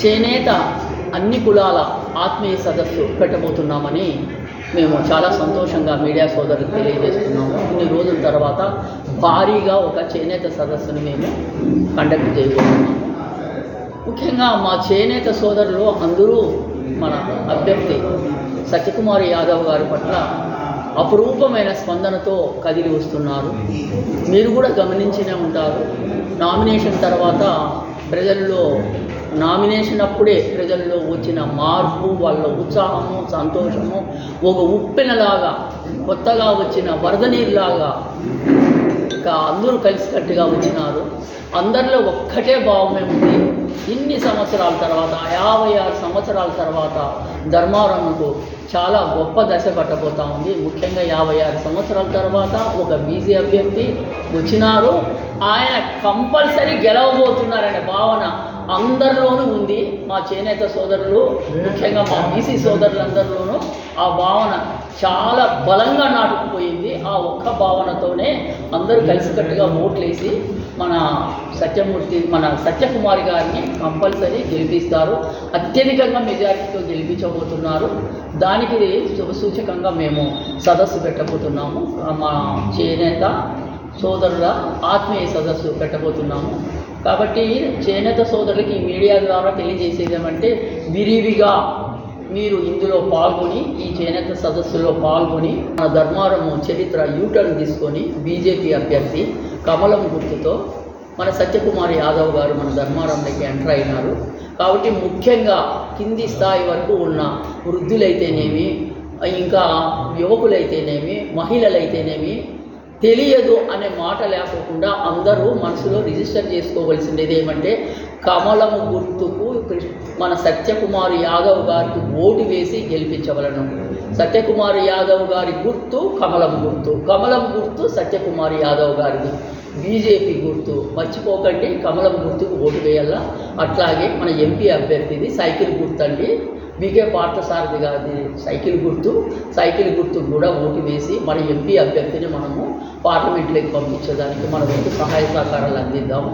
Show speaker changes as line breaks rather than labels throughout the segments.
చేనేత అన్ని కులాల ఆత్మీయ సదస్సు పెట్టబోతున్నామని మేము చాలా సంతోషంగా మీడియా సోదరులకు తెలియజేస్తున్నాము. ఇన్ని రోజుల తర్వాత భారీగా ఒక చేనేత సదస్సును మేము కండక్ట్ చేయబోతున్నాము. ముఖ్యంగా మా చేనేత సోదరులు అందరూ మన అభ్యర్థి సత్యకుమార్ యాదవ్ గారి పట్ల అపురూపమైన స్పందనతో కదిలి వస్తున్నారు. మీరు కూడా గమనించినే ఉంటారు. నామినేషన్ తర్వాత ప్రజల్లో నామినేషన్ అప్పుడే ప్రజల్లో వచ్చిన మార్పు వాళ్ళ ఉత్సాహము సంతోషము ఒక ఉప్పెనలాగా కొత్తగా వచ్చిన వరద నీరులాగా ఇంకా అందరూ కలిసికట్టుగా వచ్చినారు. అందరిలో ఒక్కటే భావమే ఉంది. ఇన్ని సంవత్సరాల తర్వాత యాభై ఆరు సంవత్సరాల తర్వాత ధర్మారంకు చాలా గొప్ప దశ పట్టబోతా ఉంది. ముఖ్యంగా యాభై ఆరు సంవత్సరాల తర్వాత ఒక బీజీ అభ్యర్థి వచ్చినారు. ఆయన కంపల్సరీ గెలవబోతున్నారనే భావన అందరిలోనూ ఉంది మా చేనేత సోదరులు ముఖ్యంగా మా బీసీ సోదరులందరిలోనూ. ఆ భావన చాలా బలంగా నాటుకుపోయింది. ఆ ఒక్క భావనతోనే అందరూ కలిసికట్టుగా ఓట్లేసి మన సత్యమూర్తి మన సత్యకుమారి గారిని కంపల్సరీ గెలిపిస్తారు. అత్యధికంగా మెజారిటీతో గెలిపించబోతున్నారు. దానికి శుభ సూచకంగా మేము సదస్సు పెట్టబోతున్నాము. మా చేనేత సోదరుల ఆత్మీయ సదస్సు పెట్టబోతున్నాము. కాబట్టి చేనేత సోదరులకి ఈ మీడియా ద్వారా తెలియజేసేది ఏమంటే విరివిగా మీరు ఇందులో పాల్గొని ఈ చేనేత సదస్సులో పాల్గొని మన ధర్మారము చరిత్ర యూటర్న్ తీసుకొని బీజేపీ అభ్యర్థి కమలం గుర్తుతో మన సత్యకుమార్ యాదవ్ గారు మన ధర్మారంలోకి ఎంటర్ అయినారు. కాబట్టి ముఖ్యంగా కింది స్థాయి వరకు ఉన్న వృద్ధులైతేనేమి ఇంకా యువకులైతేనేమి మహిళలైతేనేమి తెలియదు అనే మాట లేకోకుండా అందరూ మనసులో రిజిస్టర్ చేసుకోవలసింది ఏమంటే కమలము గుర్తుకు మన సత్యకుమార్ యాదవ్ గారికి ఓటు వేసి గెలిపించవలను. సత్యకుమార్ యాదవ్ గారి గుర్తు కమలం గుర్తు. కమలం గుర్తు సత్యకుమార్ యాదవ్ గారిది. బీజేపీ గుర్తు. మర్చిపోకండి కమలం గుర్తుకు ఓటు వేయాలా? అట్లాగే మన ఎంపీ అభ్యర్థిది సైకిల్ గుర్తు అండి బీకే పార్థసారథి గారిది సైకిల్ గుర్తు. సైకిల్ గుర్తుకు కూడా ఓటు వేసి మన ఎంపీ అభ్యర్థిని మనము పార్లమెంట్లోకి పంపించేదానికి మన వంతు సహాయ సహకారాలు అందిద్దాము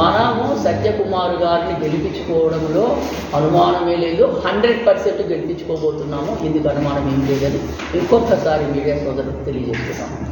మనము సత్యకుమార్ గారిని గెలిపించుకోవడంలో అనుమానమే లేదు. హండ్రెడ్ పర్సెంట్ గెలిపించుకోబోతున్నాము. ఇందుకు అనుమానం ఏం లేదని ఇంకొకసారి మీడియా సోదరులకు తెలియజేస్తున్నాము